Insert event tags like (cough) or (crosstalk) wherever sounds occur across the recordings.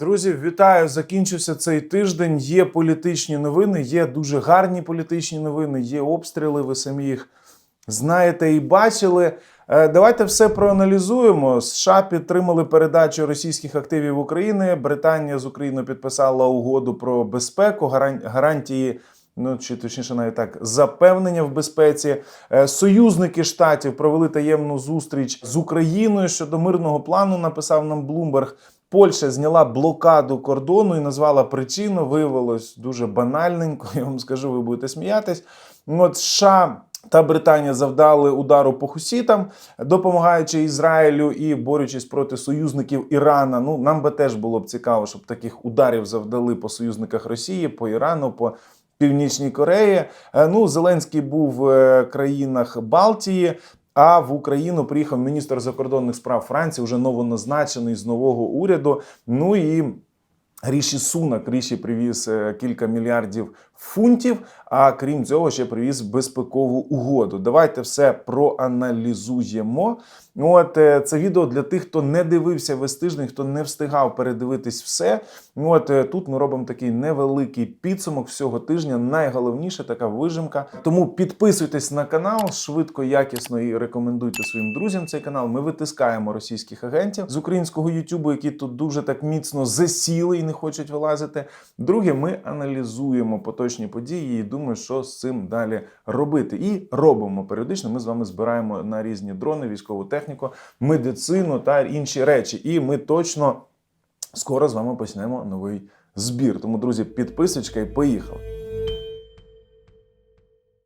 Друзі, вітаю! Закінчився цей тиждень. Є політичні новини, є дуже гарні політичні новини, є обстріли. Ви самі їх знаєте і бачили. Е, Давайте все проаналізуємо. США підтримали передачу російських активів України. Британія з Україною підписала угоду про безпеку, гарантії. Ну, чи точніше, навіть так, запевнення в безпеці. Е, Союзники штатів провели таємну зустріч з Україною щодо мирного плану. Написав нам Блумберг. Польща зняла блокаду кордону і назвала причину. Виявилось дуже банальненько. (laughs) Я вам скажу, ви будете сміятись. Ну, От США та Британія завдали удару по хусітам, допомагаючи Ізраїлю і борючись проти союзників Ірана. Ну нам би теж було б цікаво, щоб таких ударів завдали по союзниках Росії, по Ірану, по Північній Кореї. Е, Ну, Зеленський був в е, країнах Балтії. А в Україну приїхав міністр закордонних справ Франції, вже новоназначений з нового уряду. Ну і Ріші Сунак Ріші привіз е, кілька мільярдів фунтів. А крім цього, ще привіз безпекову угоду. Давайте все проаналізуємо. От е, це відео для тих, хто не дивився весь тиждень, хто не встигав передивитись все. От е, тут ми робимо такий невеликий підсумок всього тижня. Найголовніше така вижимка. Тому підписуйтесь на канал швидко, якісно і рекомендуйте своїм друзям цей канал. Ми витискаємо російських агентів з українського Ютубу, які тут дуже так міцно засіли і не хочуть вилазити. Друге, ми аналізуємо поточні події і думаю, що з цим далі робити. І робимо періодично. Ми з вами збираємо на різні дрони, військову техніку, медицину та інші речі. І ми точно скоро з вами почнемо новий збір. Тому, друзі, підписочка і поїхали.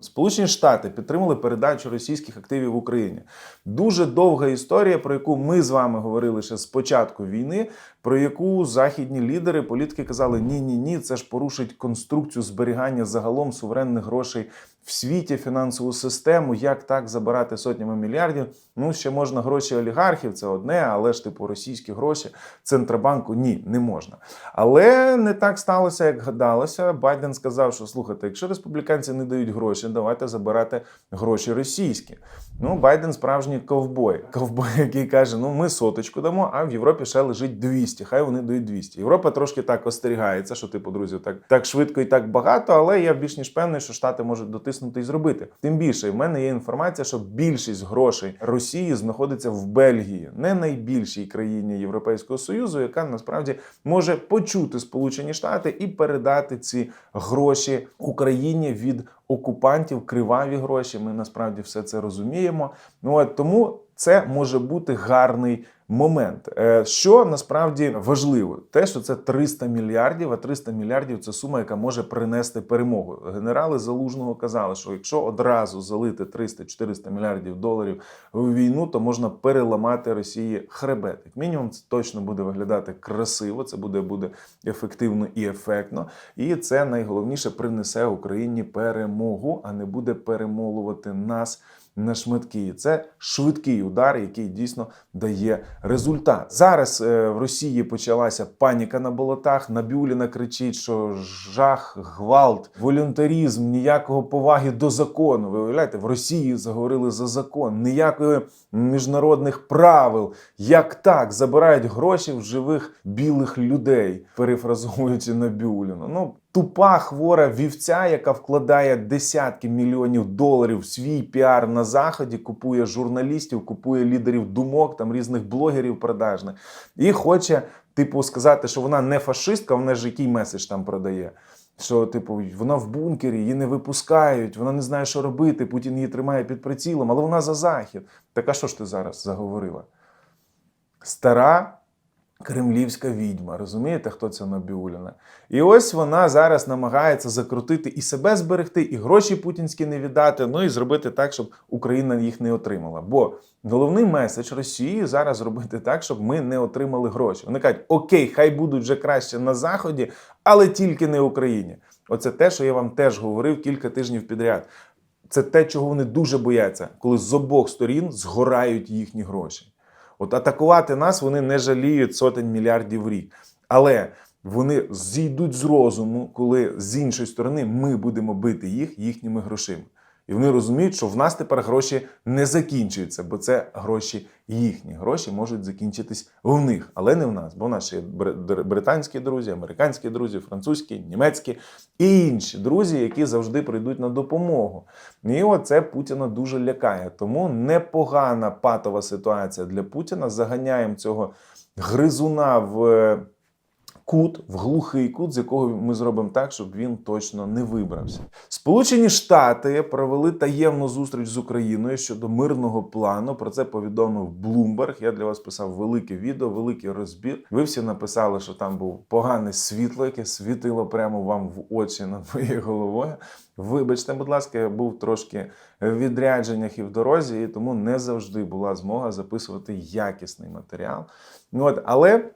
Сполучені Штати підтримали передачу російських активів в Україні. Дуже довга історія, про яку ми з вами говорили ще з початку війни, про яку західні лідери, політики казали: ні, ні, ні, це ж порушить конструкцію зберігання загалом суверенних грошей в світі, фінансову систему. Як так забирати сотнями мільярдів? Ну ще можна гроші олігархів, це одне, але ж типу російські гроші центробанку ні, не можна. Але не так сталося, як гадалося. Байден сказав, що слухайте, якщо республіканці не дають гроші, давайте забирати гроші російські. Ну, Байден справжній ковбой. Ковбой, (laughs) який каже: ну ми соточку дамо, а в Європі ще лежить 200, Хай вони дають 200. Європа трошки так остерігається, що типу, друзі, так, так швидко і так багато, але я більш ніж певний, що Штати можуть дотиснути і зробити. Тим більше, в мене є інформація, що більшість грошей Росії знаходиться в Бельгії, не найбільшій країні Європейського Союзу, яка насправді може почути Сполучені Штати і передати ці гроші Україні від окупантів, криваві гроші. Ми насправді все це розуміємо. Ну от тому це може бути гарний момент. Е, Що насправді важливо, те, що це 300 мільярдів, а 300 мільярдів це сума, яка може принести перемогу. Генерали залужного казали, що якщо одразу залити 300-400 мільярдів доларів в війну, то можна переламати Росії хребет. Як мінімум, це точно буде виглядати красиво, це буде, буде ефективно і ефектно. І це найголовніше принесе Україні перемогу, а не буде перемолувати нас на шматки. Це швидкий удар, який дійсно дає результат. Зараз е, в Росії почалася паніка на болотах. Набіуліна кричить, що жах, гвалт, волюнтарізм, ніякого поваги до закону. Ви уявляєте, в Росії заговорили за закон, ніякої міжнародних правил. Як так забирають гроші в живих білих людей, перефразовуючи Набіуліну. Ну тупа хвора вівця, яка вкладає десятки мільйонів доларів в свій піар на заході, купує журналістів, купує лідерів думок, там різних блогерів продажних, і хоче, типу, сказати, що вона не фашистка, вона ж який меседж там продає. Що, типу, вона в бункері, її не випускають, вона не знає, що робити. Путін її тримає під прицілом, але вона за захід. Так а що ж ти зараз заговорила? Стара кремлівська відьма. Розумієте, хто це Набіуліна? І ось вона зараз намагається закрутити і себе зберегти, і гроші путінські не віддати, ну і зробити так, щоб Україна їх не отримала. Бо головний меседж Росії зараз зробити так, щоб ми не отримали гроші. Вони кажуть, окей, хай будуть вже краще на Заході, але тільки не Україні. Оце те, що я вам теж говорив кілька тижнів підряд. Це те, чого вони дуже бояться, коли з обох сторін згорають їхні гроші. От атакувати нас вони не жаліють сотень мільярдів рік. Але вони зійдуть з розуму, коли з іншої сторони ми будемо бити їх їхніми грошима. І вони розуміють, що в нас тепер гроші не закінчуються, бо це гроші їхні. Гроші можуть закінчитись в них, але не в нас. Бо в нас є британські друзі, американські друзі, французькі, німецькі і інші друзі, які завжди прийдуть на допомогу. І оце Путіна дуже лякає. Тому непогана патова ситуація для Путіна. Заганяємо цього гризуна в е, кут, в глухий кут, з якого ми зробимо так, щоб він точно не вибрався. Сполучені Штати провели таємну зустріч з Україною щодо мирного плану. Про це повідомив Bloomberg. Я для вас писав велике відео, великий розбір. Ви всі написали, що там був погане світло, яке світило прямо вам в очі над моєю головою. Вибачте, будь ласка, я був трошки в відрядженнях і в дорозі, і тому не завжди була змога записувати якісний матеріал. От, але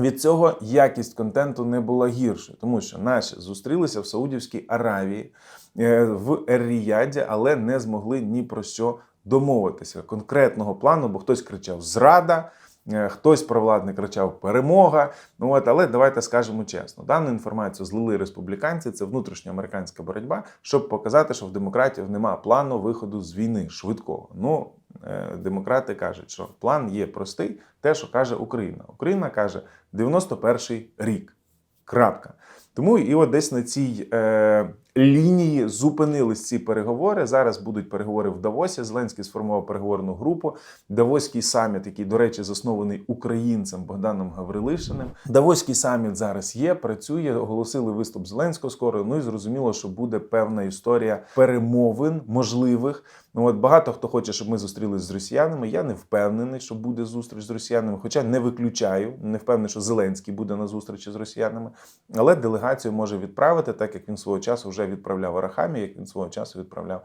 від цього якість контенту не була гірше, тому що наші зустрілися в Саудівській Аравії е, в Ер-Ріяді, але не змогли ні про що домовитися конкретного плану, бо хтось кричав зрада. Е, Хтось провладний кричав перемога. Ну от, але давайте скажемо чесно: дану інформацію злили республіканці. Це внутрішньоамериканська боротьба, щоб показати, що в демократів немає плану виходу з війни швидкого. Ну е, демократи кажуть, що план є простий, те, що каже Україна. Україна каже 91-й рік. Крапка. Тому і от десь на цій е, лінії зупинились ці переговори. Зараз будуть переговори в Давосі. Зеленський сформував переговорну групу. Давоський саміт, який, до речі, заснований українцем Богданом Гаврилишиним. Давоський саміт зараз є, працює. Оголосили виступ Зеленського скоро. Ну і зрозуміло, що буде певна історія перемовин можливих. Ну от багато хто хоче, щоб ми зустрілися з росіянами. Я не впевнений, що буде зустріч з росіянами, хоча не виключаю, не впевнений, що Зеленський буде на зустрічі з росіянами. Але делегацію може відправити, так як він свого часу вже відправляв Арахамі, як він свого часу відправляв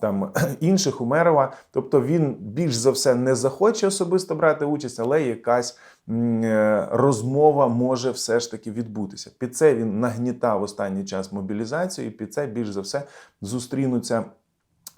там (clears throat) інших Умерова. Тобто він більш за все не захоче особисто брати участь, але якась е, розмова може все ж таки відбутися. Під це він нагнітав останній час мобілізацію, і під це більш за все зустрінуться.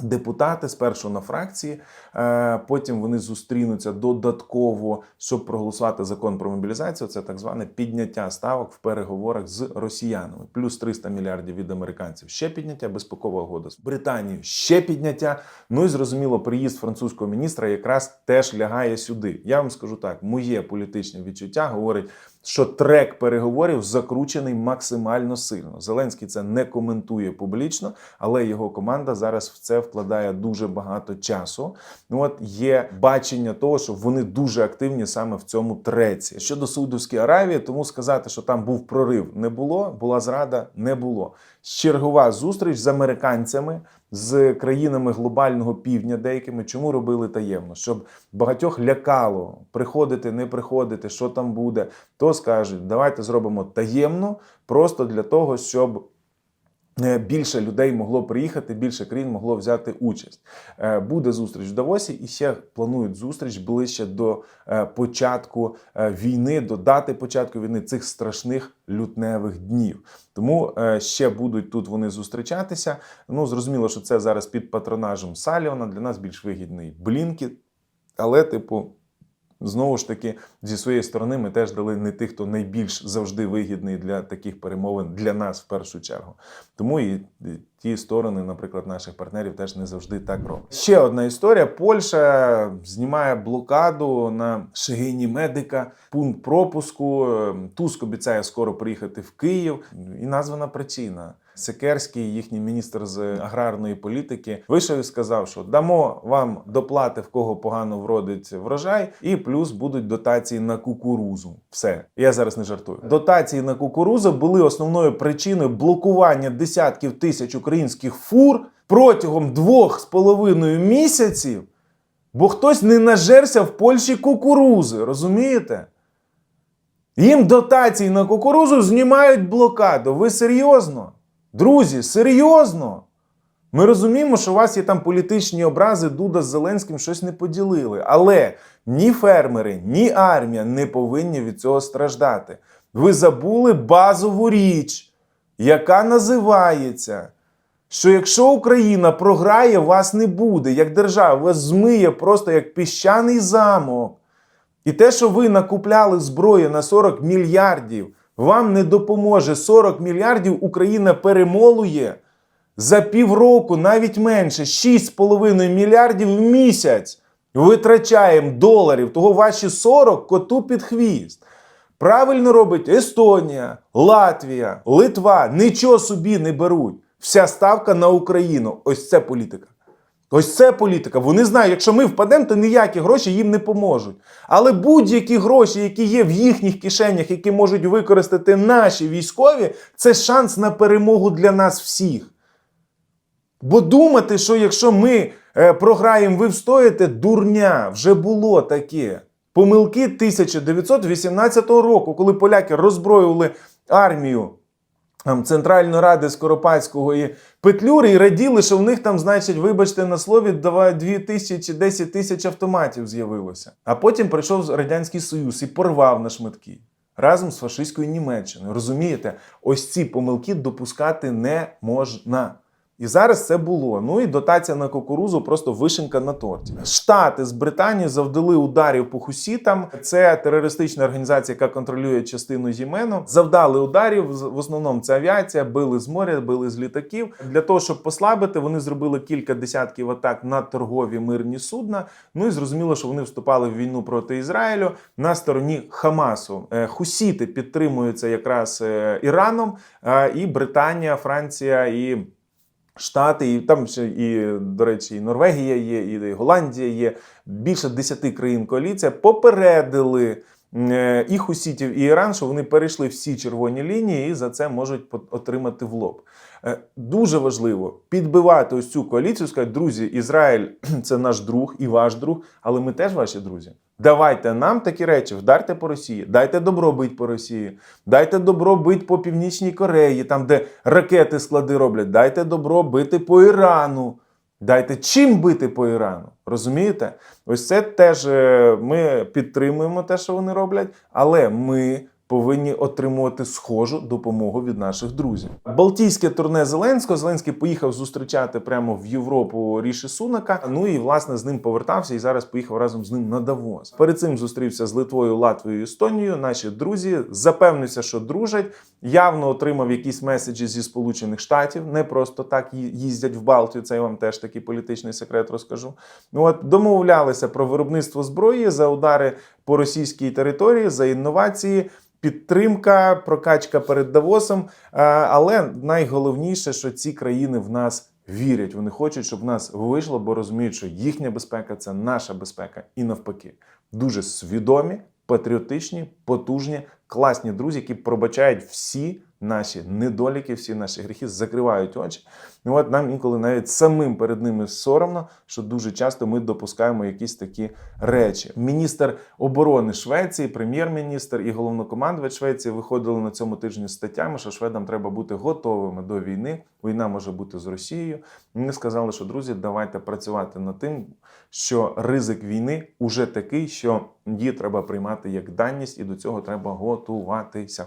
Депутати спершу на фракції, е, потім вони зустрінуться додатково, щоб проголосувати закон про мобілізацію. Це так зване підняття ставок в переговорах з росіянами. Плюс 300 мільярдів від американців. Ще підняття, безпекова угода з Британією. Ще підняття. Ну і зрозуміло, приїзд французького міністра якраз теж лягає сюди. Я вам скажу так: моє політичне відчуття говорить. Що трек переговорів закручений максимально сильно. Зеленський це не коментує публічно, але його команда зараз в це вкладає дуже багато часу. Ну от є бачення того, що вони дуже активні саме в цьому треці. Щодо Саудовської Аравії, тому сказати, що там був прорив, не було. Була зрада, не було. Чергова зустріч з американцями. З країнами глобального півдня деякими чому робили таємно, щоб багатьох лякало приходити, не приходити, що там буде, то скажуть, давайте зробимо таємно, просто для того, щоб більше людей могло приїхати, більше країн могло взяти участь. Е, Буде зустріч в Давосі, і ще планують зустріч ближче до е, початку е, війни, до дати початку війни цих страшних лютневих днів. Тому е, ще будуть тут вони зустрічатися. Ну зрозуміло, що це зараз під патронажем Саліона. Для нас більш вигідний Блінкіт, але, типу. Знову ж таки, зі своєї сторони, ми теж дали не тих, хто найбільш завжди вигідний для таких перемовин для нас в першу чергу. Тому і ті сторони, наприклад, наших партнерів теж не завжди так роблять. Ще одна історія: Польща знімає блокаду на Шегині медика, пункт пропуску. Туск обіцяє скоро приїхати в Київ, і названа причина. Секерський, їхній міністр з аграрної політики, вийшов і сказав, що дамо вам доплати в кого погано вродить врожай, і плюс будуть дотації на кукурузу. Все, я зараз не жартую. Дотації на кукурузу були основною причиною блокування десятків тисяч українських фур протягом двох з половиною місяців, бо хтось не нажерся в Польщі кукурузи, розумієте? Їм дотації на кукурузу знімають блокаду. Ви серйозно? Друзі, серйозно? Ми розуміємо, що у вас є там політичні образи, Дуда з Зеленським щось не поділили. Але ні фермери, ні армія не повинні від цього страждати. Ви забули базову річ, яка називається, що якщо Україна програє, вас не буде, як держава, вас змиє просто як піщаний замок. І те, що ви накупляли зброї на 40 мільярдів, вам не допоможе. 40 мільярдів Україна перемолує За півроку, навіть менше, 6,5 мільярдів в місяць витрачаємо доларів. Того ваші 40 коту під хвіст. Правильно робить Естонія, Латвія, Литва. Нічого собі не беруть. Вся ставка на Україну. Ось це політика. Ось це політика. Вони знають, якщо ми впадемо, то ніякі гроші їм не поможуть. Але будь-які гроші, які є в їхніх кишенях, які можуть використати наші військові, це шанс на перемогу для нас всіх. Бо думати, що якщо ми е, програємо, ви встоїте, дурня, вже було таке. Помилки 1918 року, коли поляки роззброювали армію Центральної Ради Скоропадського і Петлюри і раділи, що в них там, значить, вибачте на слові, 2 тисячі, 10 тисяч автоматів з'явилося. А потім прийшов Радянський Союз і порвав на шматки разом з фашистською Німеччиною. Розумієте, ось ці помилки допускати не можна. І зараз це було. Ну і дотація на кукурузу просто вишенка на торті. Штати з Британії завдали ударів по хусітам. Це терористична організація, яка контролює частину Ємену. Завдали ударів. В основному це авіація, били з моря, били з літаків. Для того, щоб послабити, вони зробили кілька десятків атак на торгові мирні судна. Ну і зрозуміло, що вони вступали в війну проти Ізраїлю на стороні Хамасу. Е, Хусіти підтримуються якраз е, Іраном, і Британія, Франція і. Штати, і там ще і, до речі, і Норвегія є, і Голландія є. Більше 10 країн коаліція попередили і Хусітів, і Іран, що вони перейшли всі червоні лінії і за це можуть отримати в лоб. Е, Дуже важливо підбивати ось цю коаліцію, сказати, друзі, Ізраїль (clears throat) це наш друг і ваш друг, але ми теж ваші друзі. Давайте нам такі речі, вдарте по Росії, дайте добро бить по Росії, дайте добро бить по Північній Кореї, там, де ракети склади роблять, дайте добро бити по Ірану. Дайте чим бити по Ірану. Розумієте? Ось це теж е, ми підтримуємо те, що вони роблять, але ми повинні отримувати схожу допомогу від наших друзів. Балтійське турне Зеленського. Зеленський поїхав зустрічати прямо в Європу Ріші Сунака. Ну і власне з ним повертався і зараз поїхав разом з ним на Давос. Перед цим зустрівся з Литвою, Латвією, Естонією. Наші друзі запевнився, що дружать. Явно отримав якісь меседжі зі Сполучених Штатів. Не просто так їздять в Балтію. Це я вам теж такий політичний секрет розкажу. Ну от домовлялися про виробництво зброї за удари по російській території, за інновації. Підтримка, прокачка перед Давосом. Е, Але найголовніше, що ці країни в нас вірять. Вони хочуть, щоб в нас вийшло, бо розуміють, що їхня безпека це наша безпека, і навпаки. Дуже свідомі, патріотичні, потужні, класні друзі, які пробачають всі наші недоліки, всі наші гріхи, закривають очі. Ну от нам інколи навіть самим перед ними соромно, що дуже часто ми допускаємо якісь такі речі. Міністр оборони Швеції, прем'єр-міністр і головнокомандувач Швеції виходили на цьому тижні статтями, що шведам треба бути готовими до війни. Війна може бути з Росією. Вони сказали, що друзі, давайте працювати над тим, що ризик війни уже такий, що її треба приймати як даність, і до цього треба готуватися.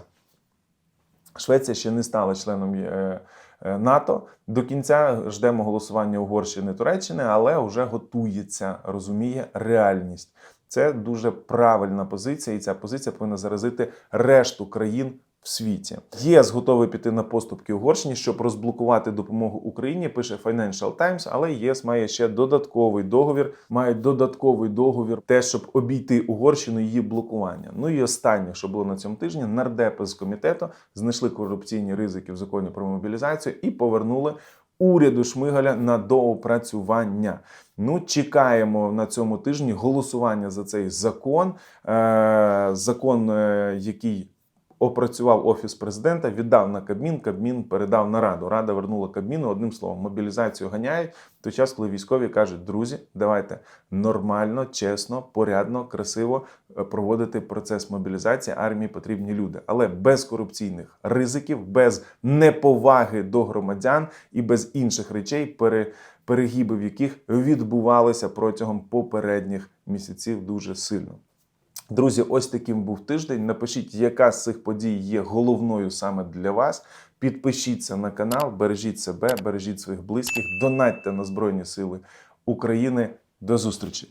Швеція ще не стала членом е, е, НАТО. До кінця ждемо голосування Угорщини Туреччини, але вже готується, розуміє реальність. Це дуже правильна позиція, і ця позиція повинна заразити решту країн в світі. ЄС готовий піти на поступки Угорщині, щоб розблокувати допомогу Україні. Пише Financial Times, але ЄС має ще додатковий договір. Мають додатковий договір, те, щоб обійти Угорщину її блокування. Ну і останнє, що було на цьому тижні, нардепи з комітету знайшли корупційні ризики в законі про мобілізацію і повернули. Уряду Шмигаля на доопрацювання. Ну, чекаємо на цьому тижні голосування за цей закон. Е, закон, е, який опрацював офіс президента, віддав на Кабмін. Кабмін передав на раду. Рада вернула Кабміну. Одним словом, мобілізацію ганяють. В той час, коли військові кажуть, друзі, давайте нормально, чесно, порядно, красиво е, проводити процес мобілізації. Армії потрібні люди, але без корупційних ризиків, без неповаги до громадян і без інших речей, пере, перегибів яких відбувалися протягом попередніх місяців дуже сильно. Друзі, ось таким був тиждень. Напишіть, яка з цих подій є головною саме для вас. Підпишіться на канал, бережіть себе, бережіть своїх близьких, донатьте на Збройні Сили України. До зустрічі!